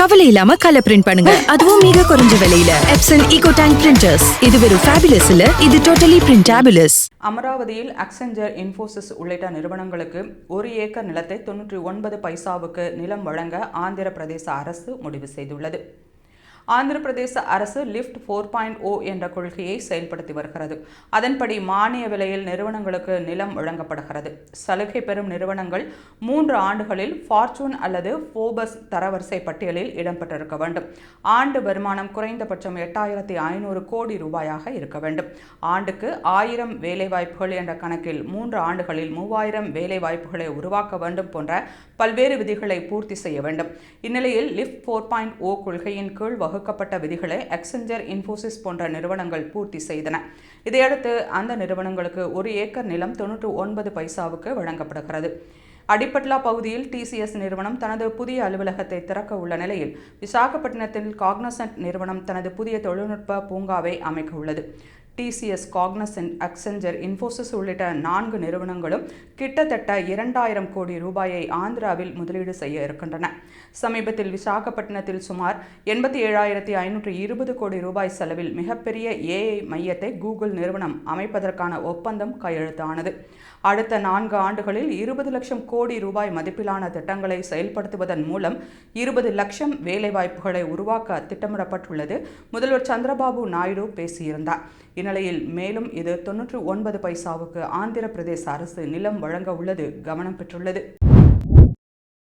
கவலை இல்லாம colour print பண்ணுங்க. அதுவும் மிக குறைஞ்ச விலையில. எப்சன் ஈகோ டேங்க் பிரிண்டர்ஸ் இது வெறும் ஃபேபிலஸ் இல்ல இது டோட்டலி பிரிண்டாபிலஸ் அமராவதியில் அக்செஞ்சர் இன்ஃபோசிஸ் உள்ளிட்ட நிறுவனங்களுக்கு ஒரு ஏக்கர் நிலத்தை தொன்னூற்றி ஒன்பது பைசாவுக்கு நிலம் வழங்க ஆந்திர பிரதேச அரசு முடிவு செய்துள்ளது. ஆந்திர பிரதேச அரசு லிஃப்ட் ஃபோர் பாயிண்ட் ஓ என்ற கொள்கையை செயல்படுத்தி வருகிறது. அதன்படி மானிய விலையில் நிறுவனங்களுக்கு நிலம் வழங்கப்படுகிறது. சலுகை பெறும் நிறுவனங்கள் மூன்று ஆண்டுகளில் ஃபார்ச்சூன் அல்லது ஃபோபஸ் தரவரிசை பட்டியலில் இடம்பெற்றிருக்க வேண்டும். ஆண்டு வருமானம் குறைந்தபட்சம் எட்டாயிரத்தி ஐநூறு கோடி ரூபாயாக இருக்க வேண்டும். ஆண்டுக்கு ஆயிரம் வேலைவாய்ப்புகள் என்ற கணக்கில் மூன்று ஆண்டுகளில் மூவாயிரம் வேலைவாய்ப்புகளை உருவாக்க வேண்டும் போன்ற பல்வேறு விதிகளை பூர்த்தி செய்ய வேண்டும். இந்நிலையில் லிஃப்ட் ஃபோர் பாயிண்ட் ஓ கொள்கையின் கீழ் வகுக்கப்பட்ட விதிகளை எக்ஸெஞ்சர் இன்ஃபோசிஸ் போன்ற நிறுவனங்கள் பூர்த்தி செய்தன. இதையடுத்து அந்த நிறுவனங்களுக்கு ஒரு ஏக்கர் நிலம் தொன்னூற்று ஒன்பது பைசாவுக்கு வழங்கப்படுகிறது. அடிப்பட்லா பகுதியில் டிசிஎஸ் நிறுவனம் தனது புதிய அலுவலகத்தை திறக்க உள்ள நிலையில் விசாகப்பட்டினத்தில் காக்னசன்ட் நிறுவனம் தனது புதிய தொழில்நுட்ப பூங்காவை அமைக்க உள்ளது. டிசிஎஸ் காக்னசென்ட் அக்செஞ்சர் இன்ஃபோசிஸ் உள்ளிட்ட நான்கு நிறுவனங்களும் கிட்டத்தட்ட இரண்டாயிரம் கோடி ரூபாயை ஆந்திராவில் முதலீடு செய்ய இருக்கின்றன. சமீபத்தில் விசாகப்பட்டினத்தில் சுமார் எண்பத்தி ஏழாயிரத்தி ஐநூற்று இருபது கோடி ரூபாய் செலவில் மிகப்பெரிய ஏஐ மையத்தை கூகுள் நிறுவனம் அமைப்பதற்கான ஒப்பந்தம் கையெழுத்தானது. அடுத்த நான்கு ஆண்டுகளில் இருபது லட்சம் கோடி ரூபாய் மதிப்பிலான திட்டங்களை செயல்படுத்துவதன் மூலம் இருபது லட்சம் வேலைவாய்ப்புகளை உருவாக்க திட்டமிடப்பட்டுள்ளது. முதல்வர் சந்திரபாபு நாயுடு பேசியிருந்தார். இந்நிலையில் மேலும் இது தொன்னூற்று ஒன்பது பைசாவுக்கு ஆந்திர பிரதேச அரசு நிலம் வழங்க உள்ளது. கவனம் பெற்றுள்ளது.